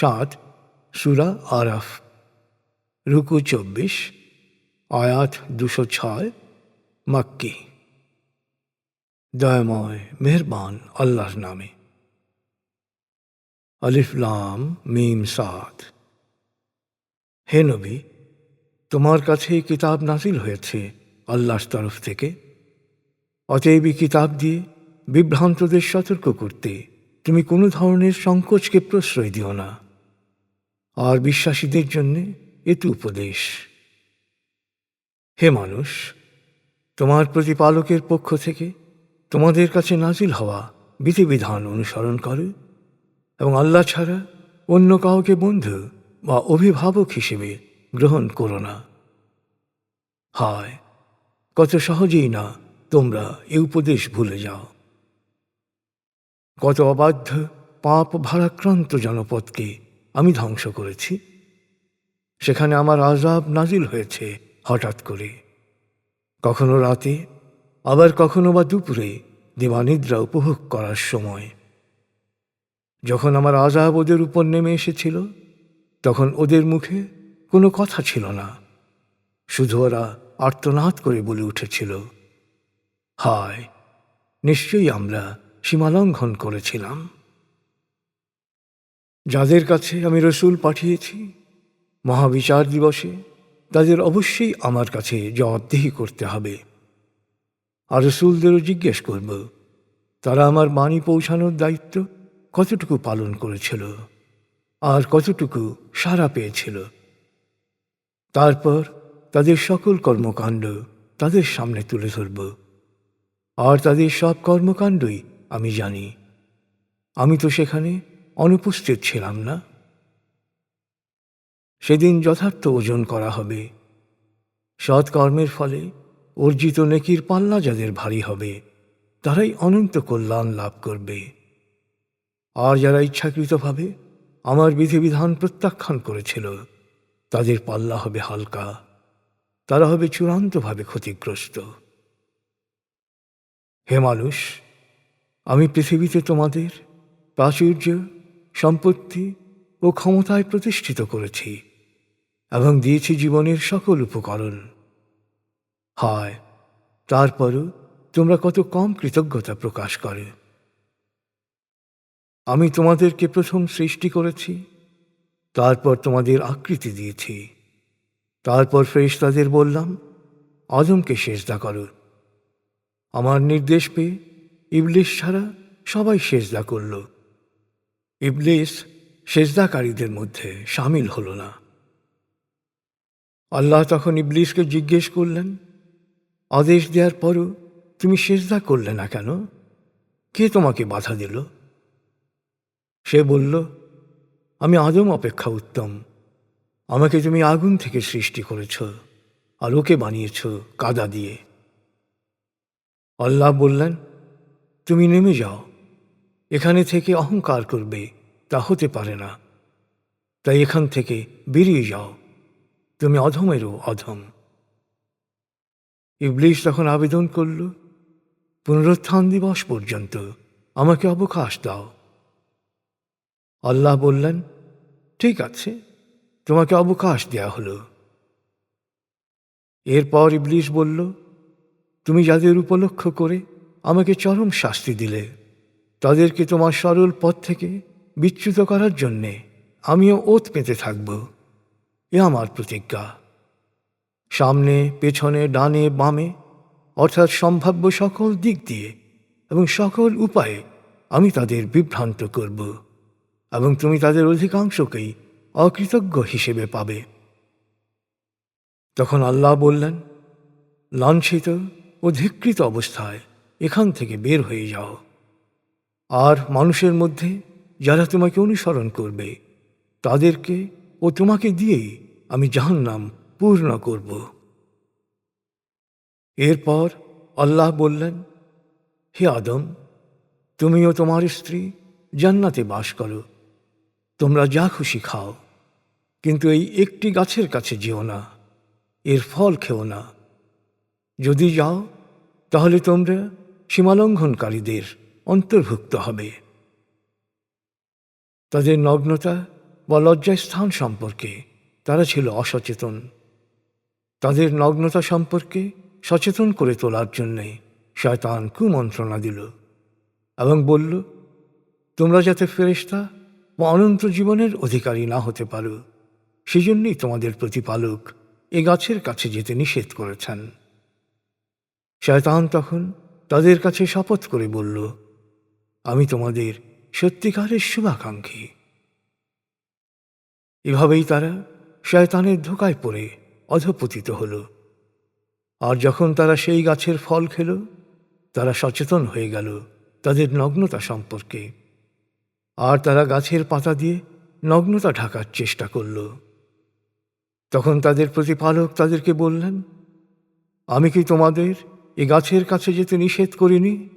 সাত, সুরা আরাফ। রুকু চব্বিশ, আয়াত দুশো ছয়, মাক্কি। দয়াময়, মেহরবান আল্লাহর নামে। আলিফলাম মিম, সাদ। হে নবী, তোমার কাছে কিতাব নাজিল হয়েছে আল্লাহর তরফ থেকে। অতএব কিতাব দিয়ে বিভ্রান্তদের সতর্ক করতে তুমি কোনো ধরনের সংকোচকে প্রশ্রয় দিও না। আর বিশ্বাসীদের জন্যে এতু উপদেশ। হে মানুষ, তোমার প্রতিপালকের পক্ষ থেকে তোমাদের কাছে নাজিল হওয়া বিধিবিধান অনুসরণ করো এবং আল্লাহ ছাড়া অন্য কাউকে বন্ধু বা অভিভাবক হিসেবে গ্রহণ করো না। হায়, কত সহজেই না তোমরা এ উপদেশ ভুলে যাও। কত অবাধ্য, পাপ ভারাক্রান্ত জনপদকে আমি ধ্বংস করেছি। সেখানে আমার আজাব নাজিল হয়েছে হঠাৎ করে কখনো রাতে, আবার কখনো বা দুপুরে দেবানিদ্রা উপভোগ করার সময়। যখন আমার আজাব ওদের উপর নেমে এসেছিল, তখন ওদের মুখে কোনো কথা ছিল না। শুধু ওরা আর্তনাদ করে বলে উঠেছিল, হায়, নিশ্চয়ই আমরা সীমালঙ্ঘন করেছিলাম। যাদের কাছে আমি রসুল পাঠিয়েছি, মহাবিচার দিবসে, তাদের অবশ্যই আমার কাছে জবাবদেহি করতে হবে। আর রসুলদেরও জিজ্ঞেস করব, তারা আমার বাণী পৌঁছানোর দায়িত্ব কতটুকু পালন করেছিল আর কতটুকু সাড়া পেয়েছিল। তারপর তাদের সকল কর্মকাণ্ড তাদের সামনে তুলে ধরব। আর তাদের সব কর্মকাণ্ডই আমি জানি। আমি তো সেখানে অনুপস্থিত ছিলাম না। সেদিন যথার্থ ওজন করা হবে। সৎকর্মের ফলে অর্জিত নেকির পাল্লা যাদের ভারী হবে, তারাই অনন্ত কল্যাণ লাভ করবে। আর যারা ইচ্ছাকৃতভাবে আমার বিধিবিধান প্রত্যাখ্যান করেছিল, তাদের পাল্লা হবে হালকা। তারা হবে চূড়ান্তভাবে ক্ষতিগ্রস্ত। হে মানুষ, আমি পৃথিবীতে তোমাদের প্রাচুর্য সম্পত্তি ও ক্ষমতায় প্রতিষ্ঠিত করেছি এবং দিয়েছি জীবনের সকল উপকরণ। হয়, তারপরও তোমরা কত কম কৃতজ্ঞতা প্রকাশ করে। আমি তোমাদেরকে প্রথম সৃষ্টি করেছি, তারপর তোমাদের আকৃতি দিয়েছি। তারপর ফেরেশতাদের বললাম, আদমকে সেজদা করো। আমার নির্দেশ পেয়ে ইবলিশ ছাড়া সবাই সেজদা করল। ইবলিশ সেজদাকারীদের মধ্যে সামিল হল না। আল্লাহ তখন ইবলিশকে জিজ্ঞেস করলেন, আদেশ দেওয়ার পরও তুমি সেজদা করলে না কেন? কে তোমাকে বাধা দিল? সে বলল, আমি আদম অপেক্ষা উত্তম। আমাকে তুমি আগুন থেকে সৃষ্টি করেছ আর ওকে বানিয়েছ, কাদা দিয়ে। আল্লাহ বললেন, তুমি নেমে যাও এখানে থেকে অহংকার করবে, তা হতে পারে না। তাই এখান থেকে বেরিয়ে যাও। তুমি অধমেরও অধম। ইবলিশ তখন আবেদন করল, পুনরুত্থান দিবস পর্যন্ত আমাকে অবকাশ দাও। আল্লাহ বললেন, ঠিক আছে, তোমাকে অবকাশ দেয়া হলো। এরপর ইবলিশ বলল, তুমি যাদের উপলক্ষ করে আমাকে চরম শাস্তি দিলে তাদেরকে তোমার সরল পথ থেকে বিচ্যুত করার জন্যে আমিও ওত পেতে থাকব। এ আমার প্রতিজ্ঞা। সামনে, পেছনে, ডানে, বামে, অর্থাৎ সম্ভাব্য সকল দিক দিয়ে এবং সকল উপায়ে আমি তাদের বিভ্রান্ত করব এবং তুমি তাদের অধিকাংশকেই অকৃতজ্ঞ হিসেবে পাবে। তখন আল্লাহ বললেন, লাঞ্ছিত ও ধিকৃত অবস্থায় এখান থেকে বের হয়ে যাও। আর মানুষের মধ্যে যারা তোমাকে অনুসরণ করবে, তাদেরকে ও তোমাকে দিয়েই আমি জাহান্নাম পূর্ণ করব। এরপর আল্লাহ বললেন, হে আদম, তুমিও তোমার স্ত্রী জান্নাতে বাস করো, তোমরা যা খুশি খাও, কিন্তু এই একটি গাছের কাছে যেও না, এর ফল খেও না। যদি যাও, তাহলে তোমরা সীমালঙ্ঘনকারীদের অন্তর্ভুক্ত হবে। তাদের নগ্নতা বা লজ্জায় স্থান সম্পর্কে তারা ছিল অসচেতন। তাদের নগ্নতা সম্পর্কে সচেতন করে তোলার জন্যে শয়তান কুমন্ত্রণা দিল এবং বলল, তোমরা যাতে ফেরেশতা বা অনন্ত জীবনের অধিকারী না হতে পারো, সেজন্যই তোমাদের প্রতিপালক এ গাছের কাছে যেতে নিষেধ করেছেন। শয়তান তখন তাদের কাছে শপথ করে বলল আমি তোমাদের সত্যিকারের শুভাকাঙ্ক্ষী। এভাবেই তারা শয়তানের ধোকায় পড়ে অধপতিত হল। আর যখন তারা সেই গাছের ফল খেল, তারা সচেতন হয়ে গেল তাদের নগ্নতা সম্পর্কে। আর তারা গাছের পাতা দিয়ে নগ্নতা ঢাকার চেষ্টা করল। তখন তাদের প্রতিপালক তাদেরকে বললেন, আমি কি তোমাদের এ গাছের কাছে যেতে নিষেধ করিনি?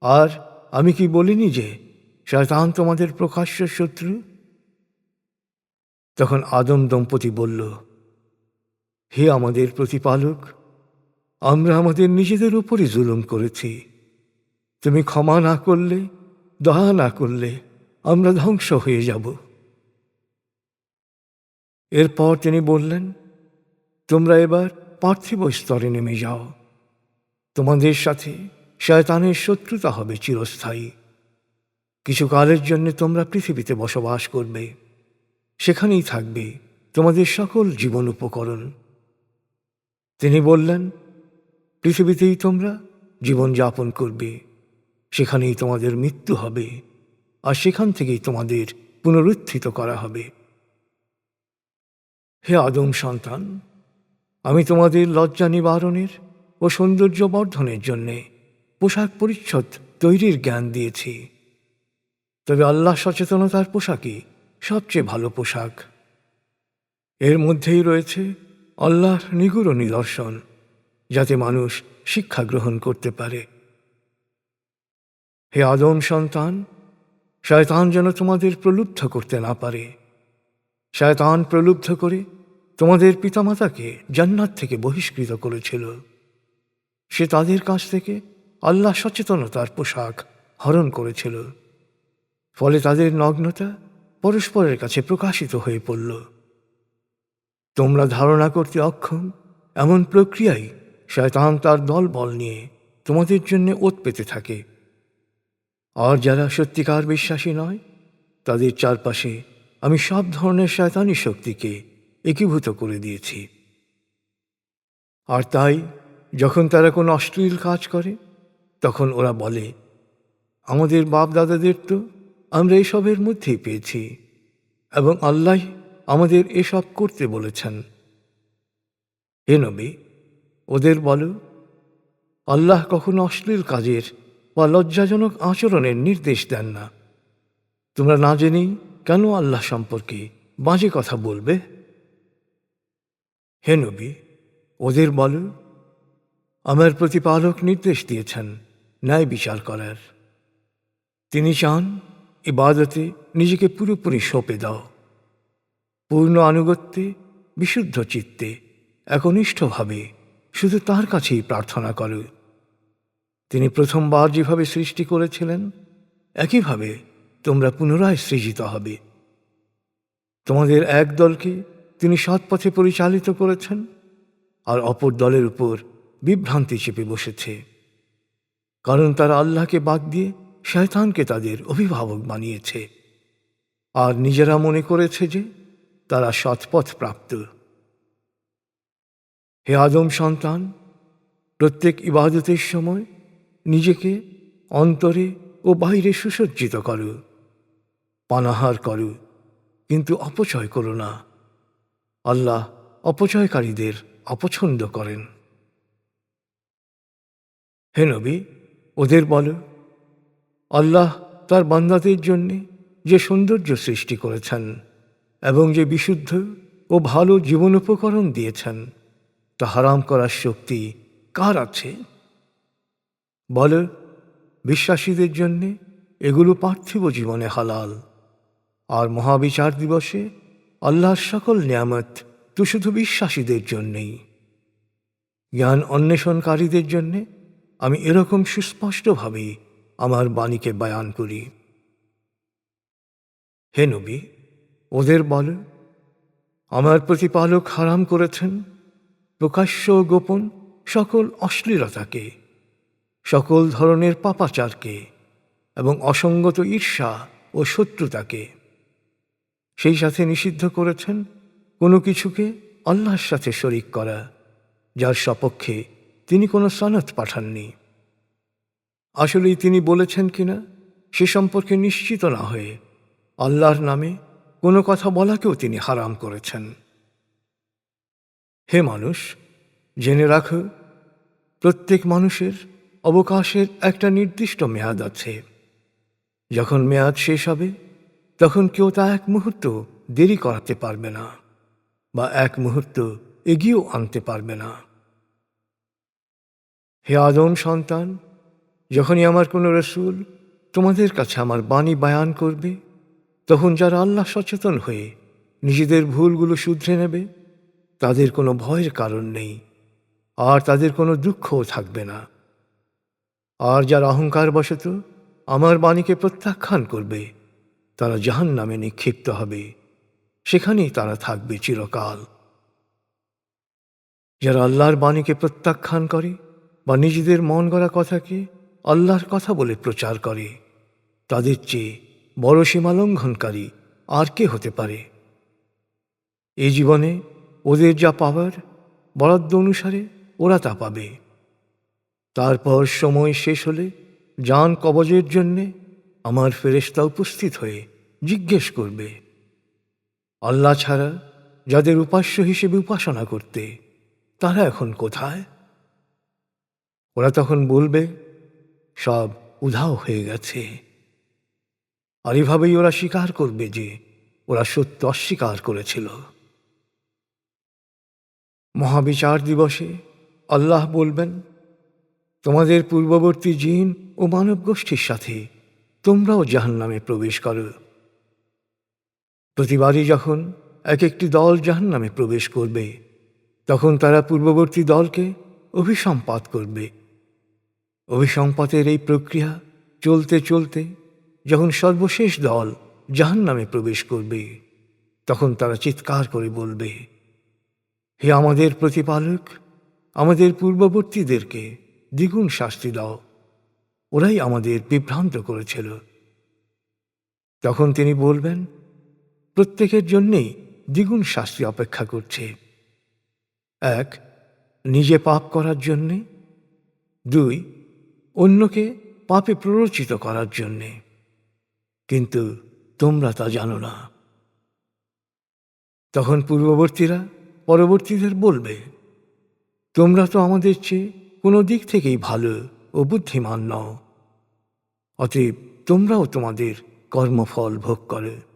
আর আমি কি বলিনি যে শয়তান তোমাদের প্রকাশ্য শত্রু? তখন আদম দম্পতি বলল, হে আমাদের প্রতিপালক, আমরা আমাদের নিজেদের উপরই জুলুম করেছি। তুমি ক্ষমা না করলে, দয়া না করলে আমরা ধ্বংস হয়ে যাব। এরপর তিনি বললেন, তোমরা এবার পার্থিব স্তরে নেমে যাও। তোমাদের সাথে শয়তানের শত্রুতা হবে চিরস্থায়ী। কিছু কালের জন্য তোমরা পৃথিবীতে বসবাস করবে। সেখানেই থাকবে তোমাদের সকল জীবন উপকরণ। তিনি বললেন, পৃথিবীতেই তোমরা জীবন যাপন করবে। সেখানেই তোমাদের মৃত্যু হবে আর সেখান থেকেই তোমাদের পুনরুত্থিত করা হবে। হে আদম সন্তান, আমি তোমাদের লজ্জা নিবারণের ও সৌন্দর্য বর্ধনের জন্যে পোশাক পরিচ্ছদ তৈরির জ্ঞান দিয়েছি। তবে আল্লাহ সচেতনতার পোশাকই সবচেয়ে ভালো পোশাক। এর মধ্যেই রয়েছে আল্লাহর নিগুড় নিদর্শন, যাতে মানুষ শিক্ষা গ্রহণ করতে পারে। হে আদম সন্তান, শয়তান যেন তোমাদের প্রলুব্ধ করতে না পারে। শয়তান প্রলুব্ধ করে তোমাদের পিতামাতাকে জান্নাত থেকে বহিষ্কৃত করেছিল। সে তাদের কাছ থেকে আল্লাহ সচেতনতার পোশাক হরণ করেছিল। ফলে তাদের নগ্নতা পরস্পরের কাছে প্রকাশিত হয়ে পড়ল। তোমরা ধারণা করতে অক্ষম, এমন প্রক্রিয়াই শয়তান তার দল বল নিয়ে তোমাদের জন্য ওত পেতে থাকে। আর যারা সত্যিকার বিশ্বাসী নয়, তাদের চারপাশে আমি সব ধরনের শয়তানি শক্তিকে একীভূত করে দিয়েছি। আর তাই, যখন তারা কোনো অশ্লীল কাজ করে তখন ওরা বলে, আমাদের বাপ দাদাদের তো আমরা এসবের মধ্যেই পেয়েছি এবং আল্লাহ আমাদের এসব করতে বলেছেন। হে নবী, ওদের বলো, আল্লাহ কখনো অশ্লীল কাজের বা লজ্জাজনক আচরণের নির্দেশ দেন না। তোমরা না জেনেই কেন আল্লাহ সম্পর্কে বাজে কথা বলবে? হে নবী, ওদের বলো, আমার প্রতিপালক নির্দেশ দিয়েছেন ন্যায় বিচার করার। তিনি চান, ইবাদতে নিজেকে পুরোপুরি সঁপে দাও। পূর্ণ আনুগত্যে, বিশুদ্ধ চিত্তে, একনিষ্ঠভাবে শুধু তার কাছেই প্রার্থনা করো। তিনি প্রথমবার যেভাবে সৃষ্টি করেছিলেন, একইভাবে তোমরা পুনরায় সৃজিত হবে। তোমাদের এক দলকে তিনি সৎ পথে পরিচালিত করেছেন, আর অপর দলের উপর বিভ্রান্তি চেপে বসেছে। কারণ তারা আল্লাহকে বাদ দিয়ে শয়তানকে তাদের অভিভাবক বানিয়েছে। আর নিজেরা মনে করেছে যে তারা সৎপথ প্রাপ্ত। হে আদম সন্তান, প্রত্যেক ইবাদতের সময় নিজেকে অন্তরে ও বাইরে সুসজ্জিত করো, পানাহার করো, কিন্তু অপচয় করো না। আল্লাহ অপচয়কারীদের অপছন্দ করেন। হে নবী ওদের বলো। আল্লাহ তার বান্দাদের জন্যে যে সৌন্দর্য সৃষ্টি করেছেন এবং যে বিশুদ্ধ ও ভালো জীবন উপকরণ দিয়েছেন, তা হারাম করার শক্তি কার আছে? বল, বিশ্বাসীদের জন্যে এগুলো পার্থিব জীবনে হালাল। আর মহাবিচার দিবসে আল্লাহর সকল নিয়ামত তো শুধু বিশ্বাসীদের জন্যেই। জ্ঞান অন্বেষণকারীদের জন্যে আমি এরকম সুস্পষ্টভাবেই আমার বাণীকে বয়ান করি। হে নবী, ওদের বলে, আমার প্রতিপালক হারাম করেছেন, প্রকাশ্য গোপন সকল অশ্লীলতাকে, সকল ধরনের পাপাচারকে এবং অসঙ্গত ঈর্ষা ও শত্রুতাকে। সেই সাথে নিষিদ্ধ করেছেন কোনো কিছুকে আল্লাহর সাথে শরিক করা, যার সপক্ষে তিনি কোনো সনদ পাঠাননি। আসলেই তিনি বলেছেন কিনা, সে সম্পর্কে নিশ্চিত না হয়ে আল্লাহর নামে কোনো কথা বলাকেও তিনি হারাম করেছেন। হে মানুষ, জেনে রাখো, প্রত্যেক মানুষের অবকাশের একটা নির্দিষ্ট মেয়াদ আছে। যখন মেয়াদ শেষ হবে, তখন কেউ তা এক মুহূর্ত দেরি করাতে পারবে না, বা এক মুহূর্ত এগিয়েও আনতে পারবে না। হে আদম সন্তান, যখনই আমার কোনো রসুল তোমাদের কাছে আমার বাণী বায়ান করবে, তখন যারা আল্লাহ সচেতন হয়ে নিজেদের ভুলগুলো শুধরে নেবে, তাদের কোনো ভয়ের কারণ নেই, আর তাদের কোনো দুঃখও থাকবে না। আর যারা অহংকার বশত আমার বাণীকে প্রত্যাখ্যান করবে, তারা জাহান নামে নিক্ষিপ্ত হবে, সেখানেই তারা থাকবে চিরকাল। যারা আল্লাহর বাণীকে প্রত্যাখ্যান করে বা নিজেদের মন গড়া কথাকে আল্লাহর কথা বলে প্রচার করে। তাদের চেয়ে বড় সীমালঙ্ঘনকারী আর কে হতে পারে? এই জীবনে ওদের যা পাবার বরাদ্দ অনুসারে ওরা তা পাবে। তারপর সময় শেষ হলে যান কবজের জন্যে আমার ফেরেস্তা উপস্থিত হয়ে জিজ্ঞেস করবে। আল্লাহ ছাড়া যাদের উপাস্য হিসেবে উপাসনা করতে, তারা এখন কোথায়? ওরা তখন বলবে, সব উধাও হয়ে গেছে। আর এভাবেই ওরা স্বীকার করবে যে ওরা সত্য অস্বীকার করেছিল। মহাবিচার দিবসে আল্লাহ বলবেন, তোমাদের পূর্ববর্তী জিন ও মানব গোষ্ঠীর সাথে তোমরাও জাহান্নামে প্রবেশ করো। প্রতিবারই যখন এক একটি দল জাহান্নামে প্রবেশ করবে, তখন তারা পূর্ববর্তী দলকে অভিসম্পাত করবে। অভিসম্পাতের এই প্রক্রিয়া চলতে চলতে যখন সর্বশেষ দল জাহান্নামে প্রবেশ করবে, তখন তারা চিৎকার করে বলবে, হে আমাদের প্রতিপালক, আমাদের পূর্ববর্তীদেরকে দ্বিগুণ শাস্তি দাও। ওরাই আমাদের বিভ্রান্ত করেছিল। তখন তিনি বলবেন, প্রত্যেকের জন্যেই দ্বিগুণ শাস্তি অপেক্ষা করছে। এক, নিজে পাপ করার জন্যে। দুই অন্যকে পাপে প্ররোচিত করার জন্যে। কিন্তু তোমরা তা জানো না। তখন পূর্ববর্তীরা পরবর্তীদের বলবে, তোমরা তো আমাদের চেয়ে কোনো দিক থেকেই ভালো ও বুদ্ধিমান নও। অতএব তোমরাও তোমাদের কর্মফল ভোগ করো।